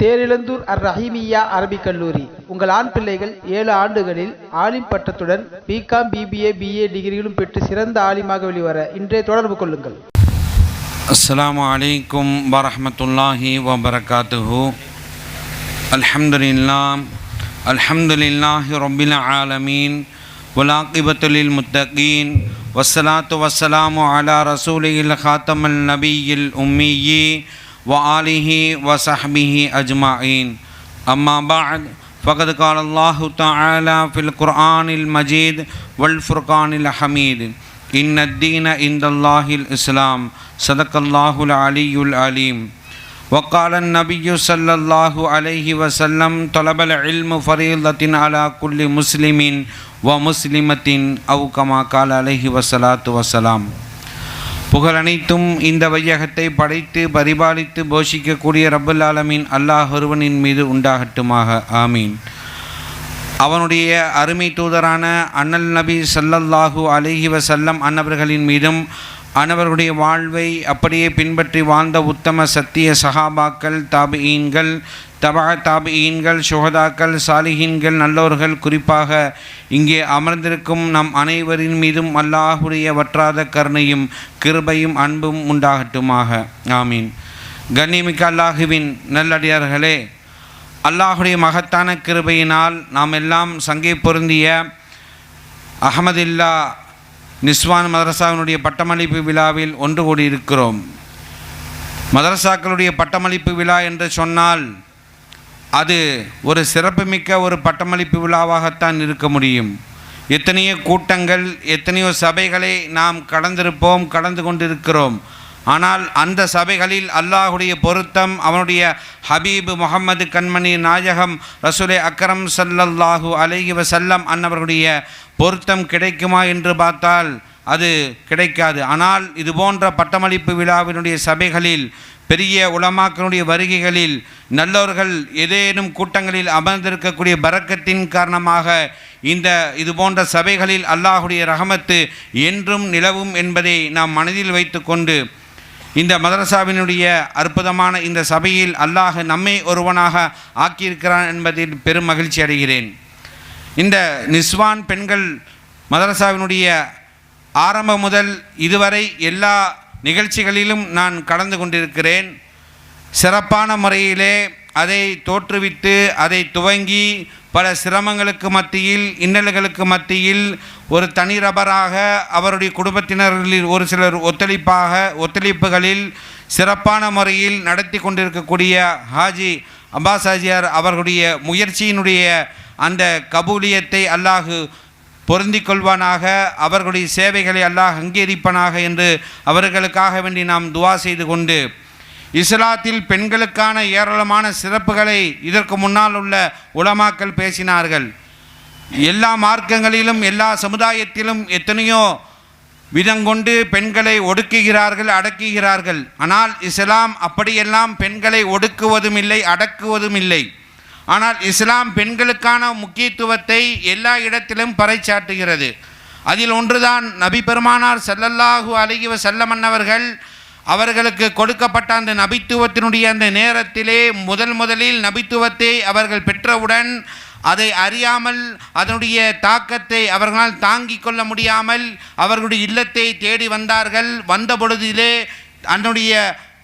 தேரிழந்தூர் அர் ரஹீமியா அரபிக் கல்லூரி. உங்கள் ஆண் பிள்ளைகள் ஏழு ஆண்டுகளில் ஆலிம் பட்டத்துடன் பிகாம் பிபிஏ பிஏ டிகிரிகளும் பெற்று சிறந்த ஆலிமாக வெளிவர இன்றைய தொடர்பு கொள்ளுங்கள். அஸ்லாம் வலைக்கும் வரமத்துல்லாஹி வபரகாத்துஹு. அல்ஹம்துலில்லாம் அல்ஹம்துலில்லாஹி ரொம்பில் ஆலமீன். வலாக்கிபத்துலில் முத்தகீன். வசலாத்து வசலாமு அலா ரசூலில் ஹாத்தமல் நபியில் உம்மியி. وآله وصحبه أجمعين. أما بعد فقد قال الله تعالى في القرآن المجيد والفرقان الحميد. إن الدين عند الله الإسلام. صدق الله العلي العليم. وقال النبي صلى الله عليه وسلم طلب العلم فريضة على كل مسلم ومسلمة أو كما قال عليه والصلاة والسلام. புகழ் அனைத்தும் இந்த வையகத்தை படைத்து பரிபாலித்து போஷிக்கக்கூடிய ரப்பல் ஆலமீன் அல்லாஹ் ஒருவனின் மீது உண்டாகட்டுமாக. ஆமீன். அவனுடைய அருமை தூதரான அண்ணல் நபி சல்லல்லாஹு அலிஹி வசல்லம் அன்னவர்களின் மீதும் அன்னவர்களுடைய வாழ்வை அப்படியே பின்பற்றி வாழ்ந்த உத்தம சத்திய சஹாபாக்கள் தாபியீன்கள் தபா தாபியீன்கள் சுகதாக்கள் சாலிஹீன்கள் நல்லோர்கள். குறிப்பாக இங்கே அமர்ந்திருக்கும் நம் அனைவரின் மீதும் அல்லாஹுடைய வற்றாத கருணையும் கிருபையும் அன்பும் உண்டாகட்டுமாக. ஆமீன். கண்ணிமிக்க அல்லாஹுவின் நல்லடியார்களே அல்லாஹுடைய மகத்தான கிருபையினால் நாம் எல்லாம் சங்கை பொருந்திய அகமதில்லா நிஸ்வான் மதரசாவினுடைய பட்டமளிப்பு விழாவில் ஒன்று கூடியிருக்கிறோம். மதரசாக்களுடைய பட்டமளிப்பு விழா என்று சொன்னால் அது ஒரு சிறப்புமிக்க ஒரு பட்டமளிப்பு விழாவாகத்தான் இருக்க முடியும். எத்தனையோ கூட்டங்கள் எத்தனையோ சபைகளை நாம் கடந்திருப்போம் கடந்து கொண்டிருக்கிறோம். ஆனால் அந்த சபைகளில் அல்லாஹுடைய பொருத்தம் அவனுடைய ஹபீபு முகமது கண்மணி நாயகம் ரசூலே அக்கரம் சல்லல்லாஹு அலஹி வசல்லம் அன்னவர்களுடைய பொருத்தம் கிடைக்குமா என்று பார்த்தால் அது கிடைக்காது. ஆனால் இது போன்ற பட்டமளிப்பு விழாவினுடைய சபைகளில் பெரிய உலமாக்களுடைய வருகைகளில் நல்லவர்கள் ஏதேனும் கூட்டங்களில் அமர்ந்திருக்கக்கூடிய பறக்கத்தின் காரணமாக இந்த இது போன்ற சபைகளில் அல்லாஹுடைய ரஹமத்து என்றும் நிலவும் என்பதை நாம் மனதில் வைத்துக்கொண்டு இந்த மதரசாவினுடைய அற்புதமான இந்த சபையில் அல்லாஹ் நம்மை ஒருவனாக ஆக்கியிருக்கிறான் என்பதில் பெரும் மகிழ்ச்சி அடைகிறேன். இந்த நிஸ்வான் பெண்கள் மதரசாவினுடைய ஆரம்பம் முதல் இதுவரை எல்லா நிகழ்ச்சிகளிலும் நான் கலந்து கொண்டிருக்கிறேன். சிறப்பான முறையிலே அதை தோற்றுவித்து அதை துவங்கி பல சிரமங்களுக்கு மத்தியில் இன்னல்களுக்கு மத்தியில் ஒரு தனிநபராக அவருடைய குடும்பத்தினர்களில் ஒரு சிலர் ஒத்துழைப்பாக ஒத்துழைப்புகளில் சிறப்பான முறையில் நடத்தி கொண்டிருக்கக்கூடிய ஹாஜி அப்பாஸ் ஹாஜியார் அவர்களுடைய முயற்சியினுடைய அந்த கபூலியத்தை அல்லாஹு பொருந்தி கொள்வானாக அவர்களுடைய சேவைகளை அல்லாஹ் அங்கீகரிப்பனாக என்று அவர்களுக்காக வேண்டி நாம் துவா செய்து கொண்டு இஸ்லாத்தில் பெண்களுக்கான ஏராளமான சிறப்புகளை இதற்கு முன்னால் உள்ள உலமாக்கள் பேசினார்கள். எல்லா மார்க்கங்களிலும் எல்லா சமுதாயத்திலும் எத்தனையோ விதங்கொண்டு பெண்களை ஒடுக்குகிறார்கள் அடக்குகிறார்கள். ஆனால் இஸ்லாம் அப்படியெல்லாம் பெண்களை ஒடுக்குவதும் இல்லை அடக்குவதும் இல்லை ஆனால் இஸ்லாம் பெண்களுக்கான முக்கியத்துவத்தை எல்லா இடத்திலும் பறைச்சாட்டுகிறது அதில் ஒன்றுதான் நபி பெருமானார் செல்லல்லாஹு அழகிவ செல்லமன்னவர்கள் அவர்களுக்கு கொடுக்கப்பட்ட அந்த நபித்துவத்தினுடைய அந்த நேரத்திலே முதல் முதலில் நபித்துவத்தை அவர்கள் பெற்றவுடன் அதை அறியாமல் அதனுடைய தாக்கத்தை அவர்களால் தாங்கிக் கொள்ள முடியாமல் அவர்களுடைய இல்லத்தை தேடி வந்தார்கள். வந்த பொழுதிலே அன்னுடைய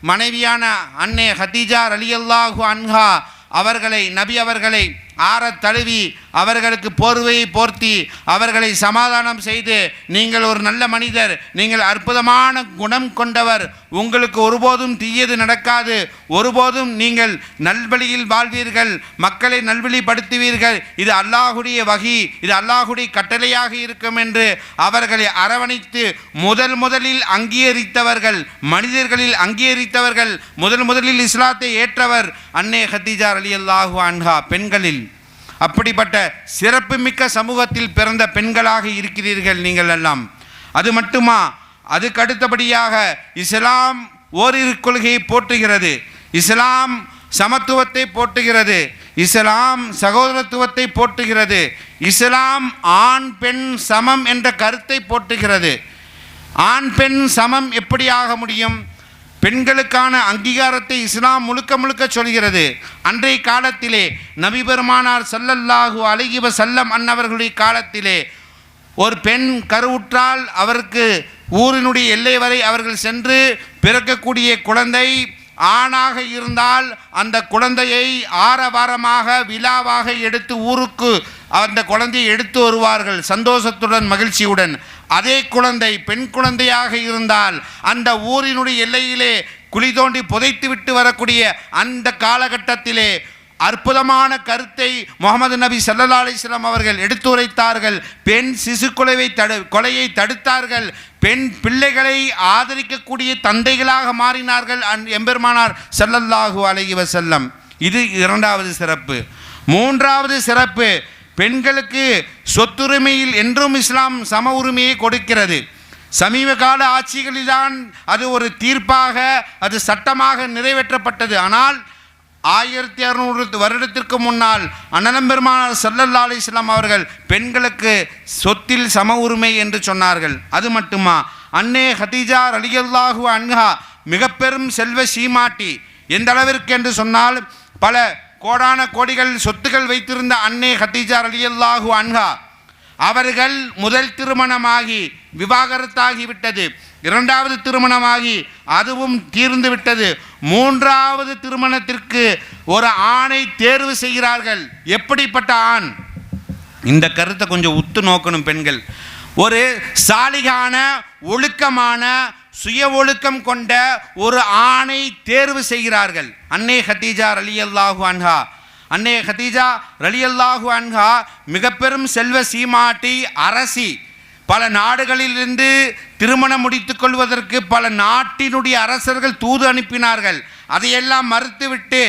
மனைவியான அன்னை ஹதீஜா அலியல்லாஹு அன்ஹா அவர்களை நபி அவர்களை ஆறத் தழுவி அவர்களுக்கு போர்வையை போர்த்தி அவர்களை சமாதானம் செய்து நீங்கள் ஒரு நல்ல மனிதர் நீங்கள் அற்புதமான குணம் கொண்டவர் உங்களுக்கு ஒருபோதும் தீயது நடக்காது ஒருபோதும் நீங்கள் நல்வழியில் வாழ்வீர்கள் மக்களை நல்வழிப்படுத்துவீர்கள் இது அல்லாஹுடைய வகி இது அல்லாஹுடைய கட்டளையாக இருக்கும் என்று அவர்களை அரவணைத்து முதல் முதலில் அங்கீகரித்தவர்கள் மனிதர்களில் அங்கீகரித்தவர்கள் முதல் முதலில் இஸ்லாத்தை ஏற்றவர் அன்னே ஹத்திஜார் அலி அல்லாஹு அன்ஹா பெண்களில். அப்படிப்பட்ட சிறப்புமிக்க சமூகத்தில் பிறந்த பெண்களாக இருக்கிறீர்கள் நீங்கள் எல்லாம். அது மட்டுமா? அதுக்கு அடுத்தபடியாக இஸ்லாம் ஓரிரு கொள்கையை போற்றுகிறது. இஸ்லாம் சமத்துவத்தை போற்றுகிறது. இஸ்லாம் சகோதரத்துவத்தை போற்றுகிறது. இஸ்லாம் ஆண் பெண் சமம் என்ற கருத்தை போற்றுகிறது. ஆண் பெண் சமம் எப்படி ஆக முடியும்? பெண்களுக்கான அங்கீகாரத்தை இஸ்லாம் முழுக்க முழுக்க சொல்கிறது. அன்றைய காலத்திலே நபிபெருமானார் சல்லல்லாஹு ஸல்லல்லாஹு சல்லம் அன்னவர்களுடைய காலத்திலே ஒரு பெண் கருவுற்றால் அவருக்கு ஊரினுடைய எல்லை வரை அவர்கள் சென்று பிறக்கக்கூடிய குழந்தை ஆணாக இருந்தால் அந்த குழந்தையை ஆரவாரமாக விழாவாக எடுத்து ஊருக்கு அந்த குழந்தையை எடுத்து வருவார்கள் சந்தோஷத்துடன் மகிழ்ச்சியுடன். அதே குழந்தை பெண் குழந்தையாக இருந்தால் அந்த ஊரினுடைய எல்லையிலே குழி தோண்டி புதைத்து விட்டு வரக்கூடிய அந்த காலகட்டத்திலே அற்புதமான கருத்தை முகமது நபி சல்லா அலிஸ்லாம் அவர்கள் எடுத்துரைத்தார்கள். பெண் சிசு கொலைவை தடு கொலையை தடுத்தார்கள். பெண் பிள்ளைகளை ஆதரிக்கக்கூடிய தந்தைகளாக மாறினார்கள் அன் எம்பெருமானார் சல்லல்லாஹு அலஹி வசல்லம் இது இரண்டாவது சிறப்பு. மூன்றாவது சிறப்பு பெண்களுக்கு சொத்துரிமையில் என்றும் இஸ்லாம் சம உரிமையை கொடுக்கிறது. சமீப கால ஆட்சிகளில்தான் அது ஒரு தீர்ப்பாக அது சட்டமாக நிறைவேற்றப்பட்டது. ஆனால் ஆயிரத்தி அறுநூறு வருடத்திற்கு முன்னால் அண்ணலம் பெருமானார் சல்லல்லா அலிஸ்லாம் அவர்கள் பெண்களுக்கு சொத்தில் சம உரிமை என்று சொன்னார்கள். அது மட்டுமா? அன்னே ஹதீஜா அலியல்லாஹு அன்ஹா மிக பெரும் செல்வ சீமாட்டி. எந்த அளவிற்கு என்று சொன்னால் பல கோடான கோடிகள் சொத்துக்கள் வைத்திருந்த அன்னே ஹதீஜா ரலியல்லாஹு அன்ஹா. அவர்கள் முதல் திருமணமாகி விவாகரத்தாகிவிட்டது. இரண்டாவது திருமணமாகி அதுவும் தீர்ந்து விட்டது. மூன்றாவது திருமணத்திற்கு ஒரு ஆணை தேர்வு செய்கிறார்கள். எப்படிப்பட்ட ஆண்? இந்த கருத்தை கொஞ்சம் உத்து நோக்கணும் பெண்கள். ஒரு சாலிகான ஒழுக்கமான சுய ஒழுக்கம் கொண்ட ஒரு ஆணை தேர்வு செய்கிறார்கள். அன்னை ஹதீஜா ரலியல்லாஹு அன்ஹா. அன்னை ஹதீஜா ரலியல்லாஹு அன்ஹா மிக பெரும் செல்வ சீமாட்டி அரசி. பல நாடுகளிலிருந்து திருமணம் முடித்து கொள்வதற்கு பல நாட்டினுடைய அரசர்கள் தூது அனுப்பினார்கள். அதையெல்லாம் மறுத்துவிட்டு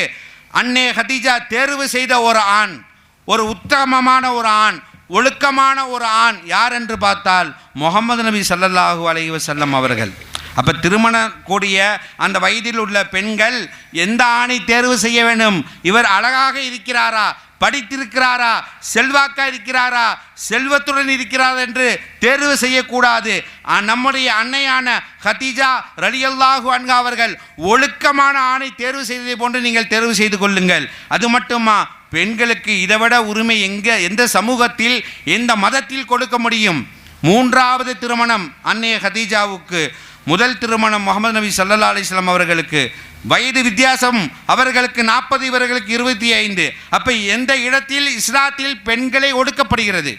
அன்னே ஹதீஜா தேர்வு செய்த ஒரு ஆண் ஒரு உத்தமமான ஒரு ஆண் ஒழுக்கமான ஒரு ஆண் யார் என்று பார்த்தால் முகமது நபி சல்லல்லாஹு அலஹி வசல்லம் அவர்கள். அப்போ திருமணம் கூடிய அந்த வயதில் உள்ள பெண்கள் எந்த ஆணை தேர்வு செய்ய வேண்டும்? இவர் அழகாக இருக்கிறாரா? படித்திருக்கிறாரா? செல்வாக்கா இருக்கிறாரா? செல்வத்துடன் இருக்கிறார் என்று தேர்வு செய்யக்கூடாது. நம்முடைய அன்னையான ஹதீஜா ரலியல்லாஹு அன்கா அவர்கள் ஒழுக்கமான ஆணை தேர்வு செய்ததை போன்று நீங்கள் தேர்வு செய்து கொள்ளுங்கள். அது மட்டுமா? பெண்களுக்கு இதைவிட உரிமை எங்கே எந்த சமூகத்தில் எந்த மதத்தில் கொடுக்க முடியும்? மூன்றாவது திருமணம் அன்னைய ஹதீஜாவுக்கு. முதல் திருமணம் முகமது நபி சல்லா அலிஸ்லாம் அவர்களுக்கு. வயது வித்தியாசம் அவர்களுக்கு நாற்பது இவர்களுக்கு இருபத்தி ஐந்து. அப்போ எந்த இடத்தில் இஸ்லாத்தில் பெண்களை ஒடுக்கப்படுகிறது?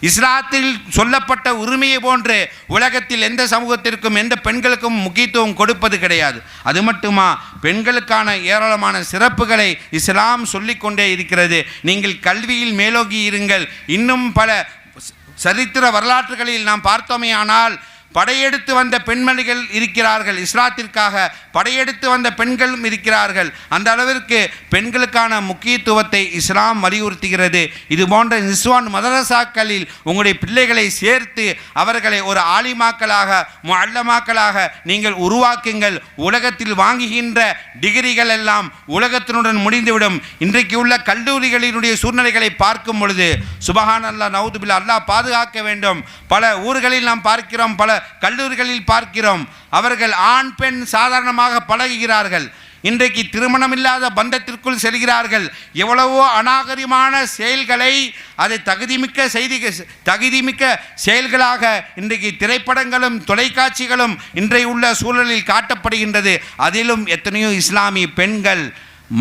இஸ்லாத்தில் சொல்லப்பட்ட உரிமையை போன்று உலகத்தில் எந்த சமூகத்திற்கும் எந்த பெண்களுக்கும் முக்கியத்துவம் கொடுப்பது கிடையாது. அது மட்டுமா? பெண்களுக்கான ஏராளமான சிறப்புகளை இஸ்லாம் சொல்லிக்கொண்டே இருக்கிறது. நீங்கள் கல்வியில் மேலோகி இருங்கள். இன்னும் பல சரித்திர வரலாற்றுகளில் நாம் பார்த்தோமே ஆனால் படையெடுத்து வந்த பெண்மணிகள் இருக்கிறார்கள். இஸ்லாத்திற்காக படையெடுத்து வந்த பெண்களும் இருக்கிறார்கள். அந்த அளவிற்கு பெண்களுக்கான முக்கியத்துவத்தை இஸ்லாம் வலியுறுத்துகிறது. இது போன்ற நிஸ்வான் மதரசாக்களில் உங்களுடைய பிள்ளைகளை சேர்த்து அவர்களை ஒரு ஆலிமாக்களாக அல்லமாக்களாக நீங்கள் உருவாக்குங்கள். உலகத்தில் வாங்குகின்ற டிகிரிகள் எல்லாம் உலகத்தினுடன் முடிந்துவிடும். இன்றைக்கு உள்ள கல்லூரிகளினுடைய சூழ்நிலைகளை பார்க்கும் பொழுது சுபஹான் அல்லா நவுதுபில் அல்லாஹ் பாதுகாக்க வேண்டும். பல ஊர்களில் நாம் பார்க்கிறோம் பல கல்லூரிகளில் பார்க்கிறோம். அவர்கள் ஆண் பெண் சாதாரணமாக பழகுகிறார்கள். இன்றைக்கு திருமணமில்லாத பந்தத்திற்குள் செல்கிறார்கள். எவ்வளவோ அநாகரிகமான செயல்களை அதை தகுதிமிக்க செய்தி தகுதிமிக்க செயல்களாக இன்றைக்கு திரைப்படங்களும் தொலைக்காட்சிகளும் இன்றைய உள்ள சூழலில் காட்டப்படுகின்றது. அதிலும் எத்தனையோ இஸ்லாமிய பெண்கள்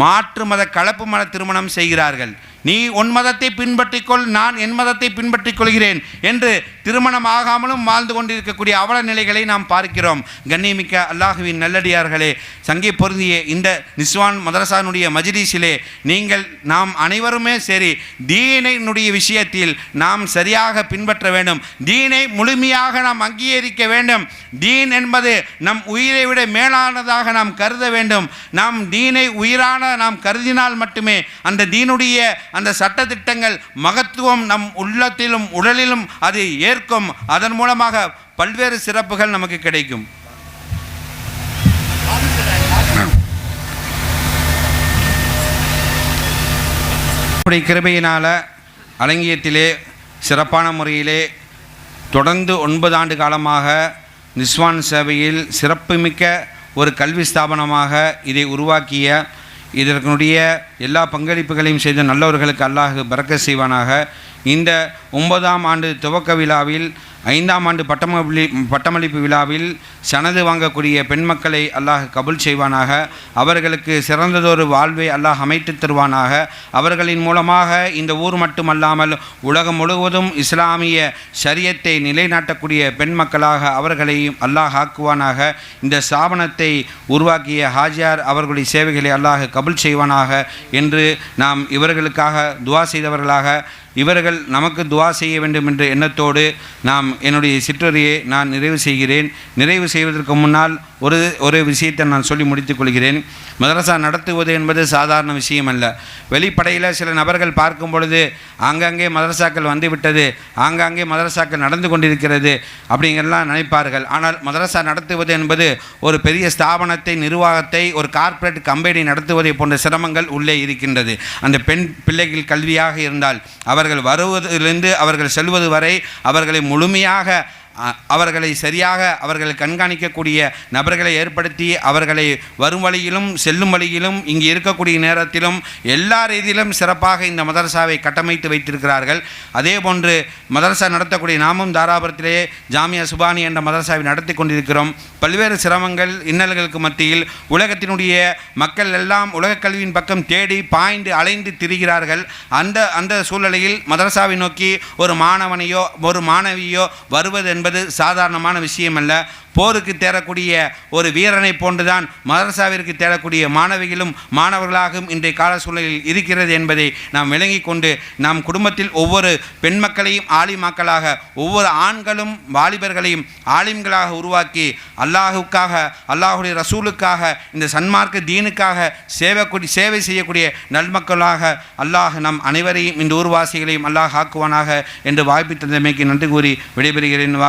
மாற்று மத கலப்பு மத திருமணம் செய்கிறார்கள். நீ உன் மதத்தை பின்பற்றிக்கொள் நான் என் மதத்தை பின்பற்றிக் கொள்கிறேன் என்று திருமணம் ஆகாமலும் வாழ்ந்து கொண்டிருக்கக்கூடிய அவல நிலைகளை நாம் பார்க்கிறோம். கண்ணியமிக்க அல்லாஹுவின் நல்லடியார்களே சங்கை பொருந்திய இந்த நிஸ்வான் மதரசானுடைய மஜ்லிஸிலே நீங்கள் நாம் அனைவருமே சரி தீனினுடைய விஷயத்தில் நாம் சரியாக பின்பற்ற வேண்டும். தீனை முழுமையாக நாம் அங்கீகரிக்க வேண்டும். தீன் என்பது நம் உயிரை விட மேலானதாக நாம் கருத வேண்டும். நாம் தீனை உயிரான நாம் கருதினால் மட்டுமே அந்த தீனுடைய அந்த சட்டத்திட்டங்கள் மகத்துவம் நம் உள்ளத்திலும் உடலிலும் அது ஏற்கும். அதன் மூலமாக பல்வேறு சிறப்புகள் நமக்கு கிடைக்கும். அப்படி கிருபையினால் அலங்கியத்திலே சிறப்பான முறையிலே தொடர்ந்து ஒன்பது ஆண்டு காலமாக நிஸ்வான் சேவையில் சிறப்புமிக்க ஒரு கல்வி ஸ்தாபனமாக இதை உருவாக்கிய இதற்குடைய எல்லா பங்களிப்புகளையும் செய்த நல்லவர்களுக்கு அல்லாஹ் பறக்க செய்வானாக. இந்த ஒன்பதாம் ஆண்டு துவக்க விழாவில் ஐந்தாம் ஆண்டு பட்டமளி பட்டமளிப்பு விழாவில் சனது வாங்கக்கூடிய பெண் மக்களை அல்லாஹ் கபுல் செய்வானாக. அவர்களுக்கு சிறந்ததொரு வாழ்வை அல்லாஹ் அமைத்து தருவானாக. அவர்களின் மூலமாக இந்த ஊர் மட்டுமல்லாமல் உலகம் முழுவதும் இஸ்லாமிய சரியத்தை நிலைநாட்டக்கூடிய பெண் மக்களாக அவர்களையும் அல்லாஹ் ஆக்குவானாக. இந்த ஸ்தாபனத்தை உருவாக்கிய ஹாஜியார் அவர்களுடைய சேவைகளை அல்லாஹ் கபுல் செய்வானாக என்று நாம் இவர்களுக்காக துவா செய்தவர்களாக. இவர்கள் நமக்கு துவா செய்ய வேண்டும் என்ற எண்ணத்தோடு நாம் என்னுடைய சிற்றறியை நான் நிறைவு செய்கிறேன். நிறைவு செய்வதற்கு முன்னால் ஒரு ஒரு விஷயத்தை நான் சொல்லி முடித்துக் கொள்கிறேன். மதரசா நடத்துவது என்பது சாதாரண விஷயம் அல்ல வெளிப்படையில் சில நபர்கள் பார்க்கும் பொழுது ஆங்காங்கே மதரசாக்கள் வந்துவிட்டது ஆங்காங்கே மதரசாக்கள் நடந்து கொண்டிருக்கிறது அப்படிங்கிறலாம் நினைப்பார்கள். ஆனால் மதரசா நடத்துவது என்பது ஒரு பெரிய ஸ்தாபனத்தை நிர்வாகத்தை ஒரு கார்ப்பரேட் கம்பெனி நடத்துவதை போன்ற சிரமங்கள் உள்ளே இருக்கின்றது. அந்த பெண் பிள்ளைகள் கல்வியாக இருந்தால் அவர்கள் வருவதிலிருந்து அவர்கள் செல்வது வரை அவர்களை முழுமையாக அவர்களை சரியாக அவர்கள் கண்காணிக்கக்கூடிய நபர்களை ஏற்படுத்தி அவர்களை வரும் வழியிலும் செல்லும் வழியிலும் இங்கு இருக்கக்கூடிய நேரத்திலும் எல்லா ரீதியிலும் சிறப்பாக இந்த மதரசாவை கட்டமைத்து வைத்திருக்கிறார்கள். அதே போன்று மதரசா நடத்தக்கூடிய நாமும் தாராபுரத்திலேயே ஜாமியா சுபானி என்ற மதரசாவை நடத்தி கொண்டிருக்கிறோம். பல்வேறு சிரமங்கள் இன்னல்களுக்கு மத்தியில் உலகத்தினுடைய மக்கள் எல்லாம் உலக கல்வியின் பக்கம் தேடி பாய்ந்து அலைந்து திரிகிறார்கள். அந்த அந்த சூழ்நிலையில் மதரசாவை நோக்கி ஒரு மாணவனையோ ஒரு மாணவியோ வருவது என்பது சாதாரணமான விஷயம் அல்ல போருக்கு தேரக்கூடிய ஒரு வீரனை போன்றுதான் மதரசாவிற்கு தேரக்கூடிய மாணவிகளும் மாணவர்களாகவும் இன்றைய கால சூழலில் இருக்கிறது என்பதை நாம் விளங்கிக் கொண்டு நம் குடும்பத்தில் ஒவ்வொரு பெண் மக்களையும் ஆலிமாக்களாக ஒவ்வொரு ஆண்களும் வாலிபர்களையும் ஆலிம்களாக உருவாக்கி அல்லாஹுக்காக அல்லாஹுடைய ரசூலுக்காக இந்த சன்மார்க்க தீனுக்காக சேவை சேவை செய்யக்கூடிய நல்மக்களாக அல்லாஹ் நம் அனைவரையும் இந்த ஊர்வாசிகளையும் அல்லாஹ் ஆக்குவானாக என்று வாய்ப்பு தந்தமைக்கு நன்றி கூறி விடைபெறுகிறேன்.